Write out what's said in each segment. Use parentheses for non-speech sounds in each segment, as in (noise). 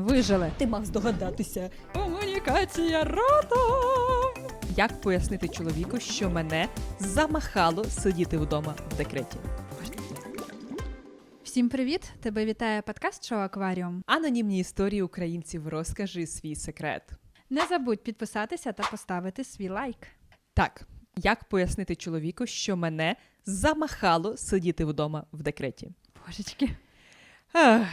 Вижили. Ти мав здогадатися. Комунікація ротом. Як пояснити чоловіку, що мене замахало сидіти вдома в декреті? Всім привіт! Тебе вітає подкаст Шоу Акваріум. Анонімні історії українців розкажи свій секрет. Не забудь підписатися та поставити свій лайк. Так, як пояснити чоловіку, що мене замахало сидіти вдома в декреті? Божечки. Ех,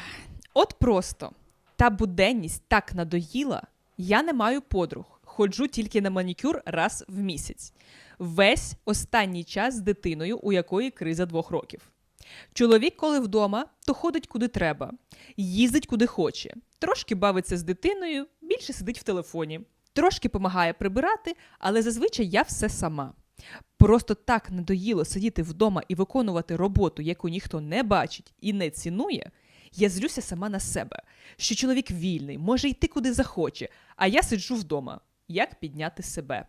от просто та буденність так надоїла, я не маю подруг, ходжу тільки на манікюр раз в місяць. Весь останній час з дитиною, у якої криза двох років. Чоловік, коли вдома, то ходить куди треба, їздить куди хоче, трошки бавиться з дитиною, більше сидить в телефоні, трошки помагає прибирати, але зазвичай я все сама. Просто так надоїло сидіти вдома і виконувати роботу, яку ніхто не бачить і не цінує. Я злюся сама на себе, що чоловік вільний, може йти куди захоче, а я сиджу вдома. Як підняти себе?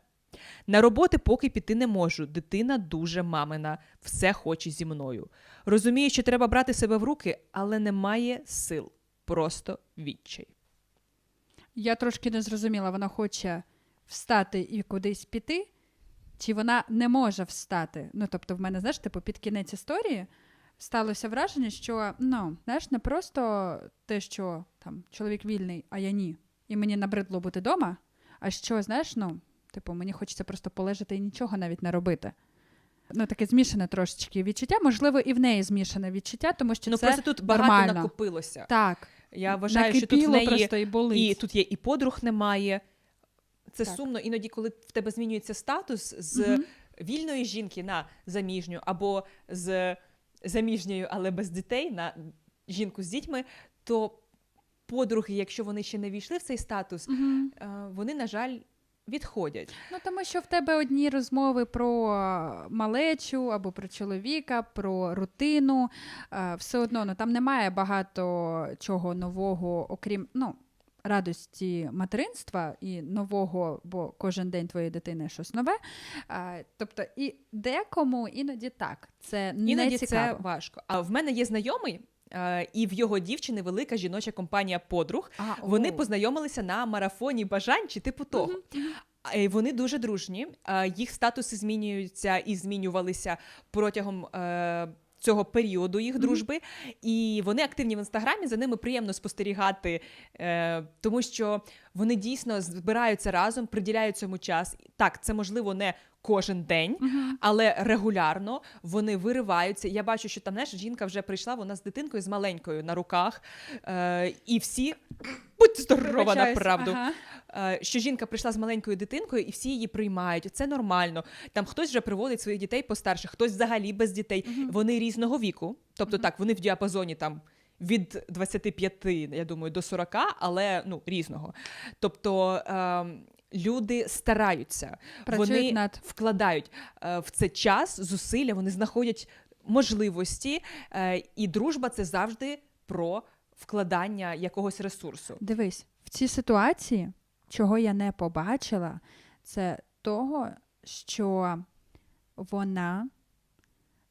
На роботи поки піти не можу. Дитина дуже мамина, все хоче зі мною. Розумію, що треба брати себе в руки, але немає сил. Просто відчай. Я трошки не зрозуміла, вона хоче встати і кудись піти, чи вона не може встати. Ну, тобто, в мене, знаєш, типу, під кінець історії сталося враження, що ну, знаєш, не просто те, що там чоловік вільний, а я ні. І мені набридло бути вдома, а що, знаєш, ну, типу, мені хочеться просто полежати і нічого навіть не робити. Ну, таке змішане трошечки відчуття. Можливо, і в неї змішане відчуття, тому що ну це просто тут багато накопилося. Так. Я вважаю, що тут в неї просто і болить. і тут є і подруг немає. Це Так. сумно. Іноді, коли в тебе змінюється статус з Мгм. вільної жінки на заміжню, або з заміжньою, але без дітей на жінку з дітьми, то подруги, якщо вони ще не війшли в цей статус, е, вони, на жаль, відходять. Ну, тому що в тебе одні розмови про малечу або про чоловіка, про рутину. Е, Все одно ну, там немає багато чого нового, окрім ну, радості материнства і нового, бо кожен день твоєї дитини щось нове. Е, Тобто, і декому іноді так. Це не Іноді цікаво. це важко. А в мене є знайомий, е, і в його дівчини велика жіноча компанія подруг. А, Вони познайомилися на марафоні бажань чи типу того. А, Вони дуже дружні. Їх статуси змінюються і змінювалися протягом. Цього періоду їх дружби, і вони активні в інстаграмі. За ними приємно спостерігати, е, тому що вони дійсно збираються разом, приділяють цьому час. Так, це можливо не кожен день, але регулярно вони вириваються. Я бачу, що там знаєш, жінка вже прийшла, вона з дитинкою з маленькою на руках, е, і всі будь здорова, Вибачаюсь. направду. Ага. Е, що жінка прийшла з маленькою дитинкою, і всі її приймають. Це нормально. Там хтось вже приводить своїх дітей постарше, хтось взагалі без дітей. Вони різного віку. Тобто, так, вони в діапазоні там. Від 25, я думаю, до 40, але ну різного. Тобто ем, люди стараються, Працюють вони над- вкладають е, в це час, зусилля, вони знаходять можливості, е, і дружба це завжди про вкладання якогось ресурсу. Дивись, в цій ситуації, чого я не побачила, це того, що вона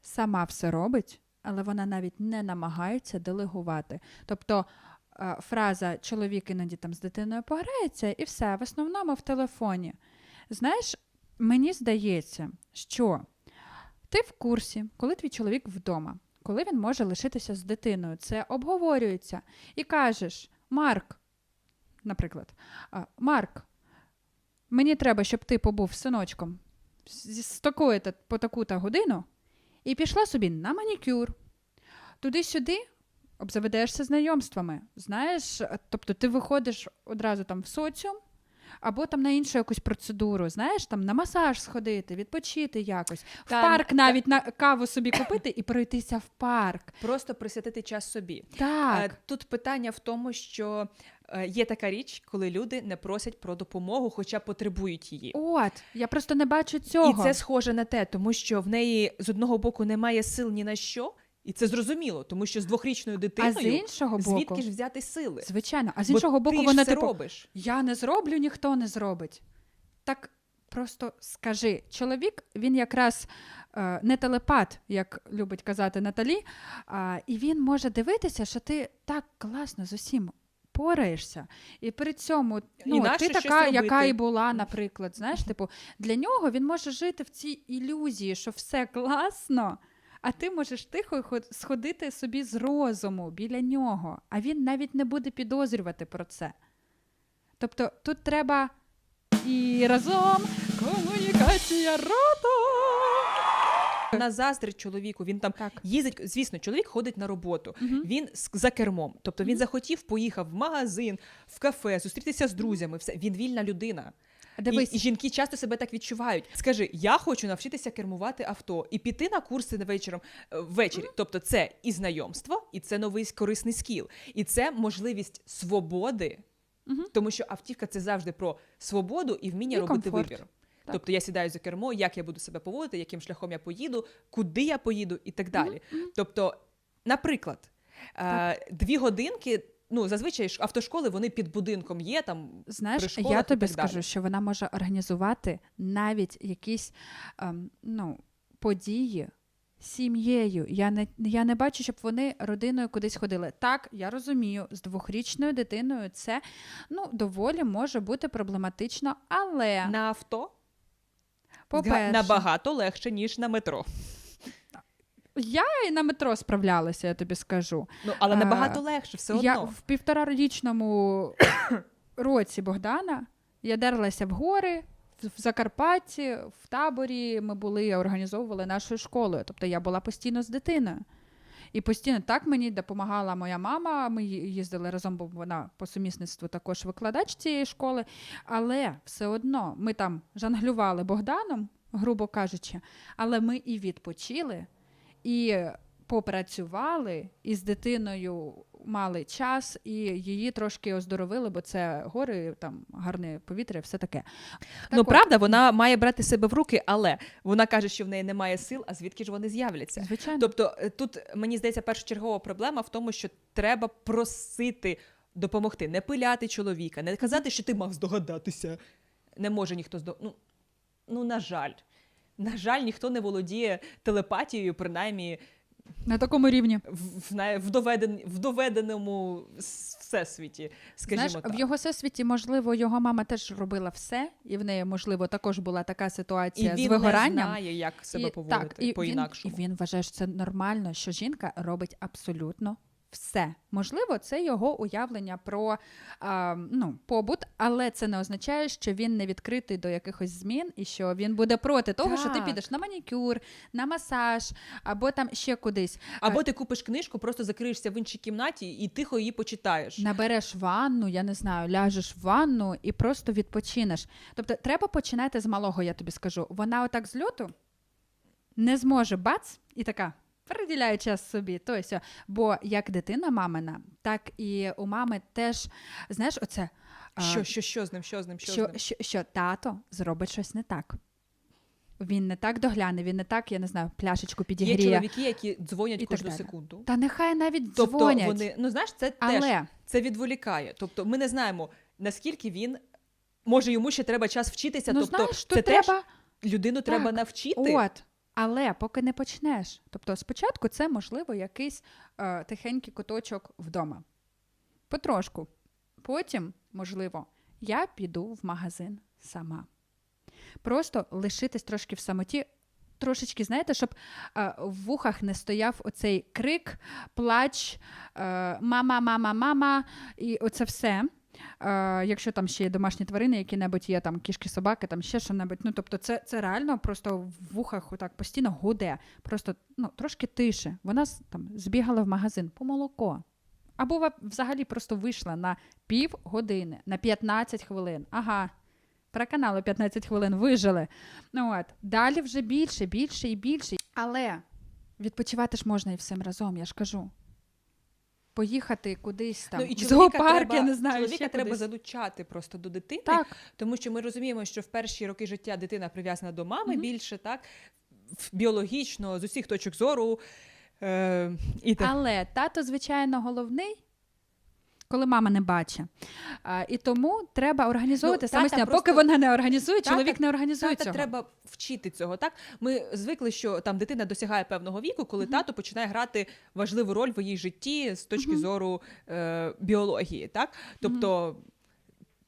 сама все робить, але вона навіть не намагається делегувати. Тобто фраза чоловік іноді там з дитиною пограється, і все, в основному в телефоні. Знаєш, мені здається, що ти в курсі, коли твій чоловік вдома, коли він може лишитися з дитиною, це обговорюється. І кажеш, Марк, наприклад, Марк, мені треба, щоб ти побув з синочком з, такої по таку-то годину і пішла собі на манікюр. Туди-сюди обзаведешся знайомствами. Знаєш, тобто ти виходиш одразу там в соціум. Або там на іншу якусь процедуру, знаєш, там на масаж сходити, відпочити якось, в Та, парк та- навіть на каву собі купити і пройтися в парк. Просто присвятити час собі. Так. Е, Тут питання в тому, що е, є така річ, коли люди не просять про допомогу, хоча потребують її. От, я просто не бачу цього. І це схоже на те, тому що в неї з одного боку немає сил ні на що, і це зрозуміло, тому що з двохрічною а з іншого боку, звідки ж взяти сили? звичайно, а з Бо іншого боку, ти вона типу, робиш. я не зроблю, ніхто не зробить. Так просто скажи, чоловік він якраз е, не телепат, як любить казати Наталі, а, і він може дивитися, що ти так класно з усім впораєшся. І при цьому ну, нащо ти така, яка і була, наприклад. Знаєш, типу, для нього він може жити в цій ілюзії, що все класно. А ти можеш тихо ход- сходити собі з розуму біля нього, а він навіть не буде підозрювати про це. Тобто тут треба і разом комунікація рота. Вона заздрить чоловіку. Він там Так. їздить. Звісно, чоловік ходить на роботу. Мгм. Він за кермом. Тобто він захотів, поїхав в магазин, в кафе, зустрітися з друзями. Все він вільна людина. Дивись, І, і жінки часто себе так відчувають. Скажи, я хочу навчитися кермувати авто і піти на курси вечором е, ввечері. Тобто, це і знайомство, і це новий корисний скіл, і це можливість свободи, Мгм. тому що автівка це завжди про свободу і вміння І робити комфорт. вибір. Так. Тобто я сідаю за кермо, як я буду себе поводити, яким шляхом я поїду, куди я поїду і так далі. Тобто, наприклад, е, дві годинки. Ну, зазвичай ж автошколи вони під будинком є там. Знаєш, при школах я і тобі так скажу, далі. що вона може організувати навіть якісь ем, ну, події сім'єю. Я не, я не бачу, щоб вони родиною кудись ходили. Так, я розумію, з двохрічною дитиною це ну, доволі може бути проблематично, але на авто по-перше, набагато легше, ніж на метро. Я і на метро справлялася, я тобі скажу. Ну, але А, набагато легше, все одно. Я в півторарічному (coughs) році Богдана я дерлася в гори. В в Закарпатті, в таборі ми були, організовували нашою школою. Тобто я була постійно з дитиною. І постійно так мені допомагала моя мама. Ми їздили разом, бо вона по сумісництву також викладач цієї школи. Але все одно ми там жонглювали Богданом, грубо кажучи, але ми і відпочили, і попрацювали, і з дитиною мали час, і її трошки оздоровили, бо це гори, там гарне повітря, все таке. ну, от, правда, вона має брати себе в руки, але вона каже, що в неї немає сил, а звідки ж вони з'являться? Звичайно. Тобто, е, тут мені здається, першочергова проблема в тому, що треба просити допомогти, не пиляти чоловіка, не казати, що ти мав здогадатися. Не може ніхто здо... ну, ну, на жаль. На жаль, ніхто не володіє телепатією, принаймні На такому рівні. в, в, в, доведен, в доведеному всесвіті, скажімо Знаєш, так. в його всесвіті, можливо, його мама теж робила все, і в неї, можливо, також була така І ситуація він з вигоранням. не знає, як себе І- поводити так, і по-інакшому. Він, і він вважає, що це нормально, що жінка робить абсолютно все. Можливо, це його уявлення про а, ну, побут, але це не означає, що він не відкритий до якихось змін і що він буде проти того, що ти підеш на манікюр, на масаж або там ще кудись. Або ти купиш книжку, просто закриєшся в іншій кімнаті і тихо її почитаєш. Набереш ванну, я не знаю, ляжеш в ванну і просто відпочинеш. Тобто, треба починати з малого, я тобі скажу. Вона отак з льоту не зможе бац і така. Приділяє час собі, то й сьо. Бо як дитина мамина, так і у мами теж, знаєш, оце Що, що, що з ним, що з ним, що, з ним? що, що тато зробить щось не так. Він не так догляне, він не так, я не знаю, пляшечку Є підігріє. чоловіки, які дзвонять І кожну секунду. Та нехай навіть Тобто дзвонять. вони, ну знаєш, це теж це відволікає. Тобто ми не знаємо, наскільки він може йому ще треба час вчитися. ну, тобто знаєш, це тут теж треба. людину треба Так. навчити. От, але поки не почнеш. Тобто, спочатку це можливо якийсь е, тихенький куточок вдома. Потрошку. Потім, можливо, я піду в магазин сама. Просто лишитись трошки в самоті. Трошечки, знаєте, щоб е, в вухах не стояв оцей крик, плач, е, мама, мама, мама, і оце все. Е, якщо там ще є домашні тварини, які-небудь є там кішки, собаки, там ще що-небудь. Ну, тобто, це, це реально просто в вухах отак постійно гуде. Просто ну, трошки тише. Вона там збігала в магазин по молоко. Або взагалі просто вийшла на пів години, на 15 хвилин. Ага. Проканали 15 хвилин, вижили. Ну, от. Далі вже більше, більше і більше. Але відпочивати ж можна і всім разом, я ж кажу. Поїхати кудись там. ну, і зоопарк, я не знаю. чоловіка ще треба кудись. залучати просто до дитини, Так, тому що ми розуміємо, що в перші роки життя дитина прив'язана до мами Мгм. більше, так біологічно, з усіх точок зору. Е, і так. але тато, звичайно, головний. Коли мама не бачить. А, і тому треба організовувати Ну, самостійно. просто- Поки вона не організує, Тата- чоловік не організує Тата цього. треба вчити цього. Так ми звикли, що там дитина досягає певного віку, коли тато починає грати важливу роль в її житті з точки Мгм. зору е, біології. Так, тобто.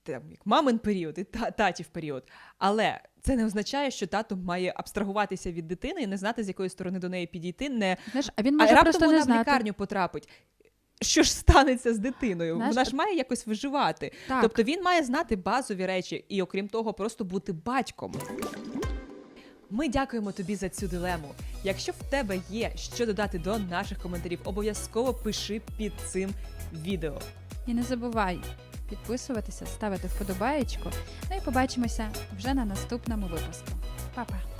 Там, як мамин період і та, татів період. Але це не означає, що тато має абстрагуватися від дитини і не знати, з якої сторони до неї підійти, не Знаєш, а він а раптом просто вона не в лікарню потрапить. Що ж станеться з дитиною? Знаєш, Вона ж має якось виживати. Так. Тобто він має знати базові речі і, окрім того, просто бути батьком. Ми дякуємо тобі за цю дилему. Якщо в тебе є що додати до наших коментарів, обов'язково пиши під цим відео. І не забувай підписуватися, ставити вподобаєчку. Ну і побачимося вже на наступному випуску. Па-па!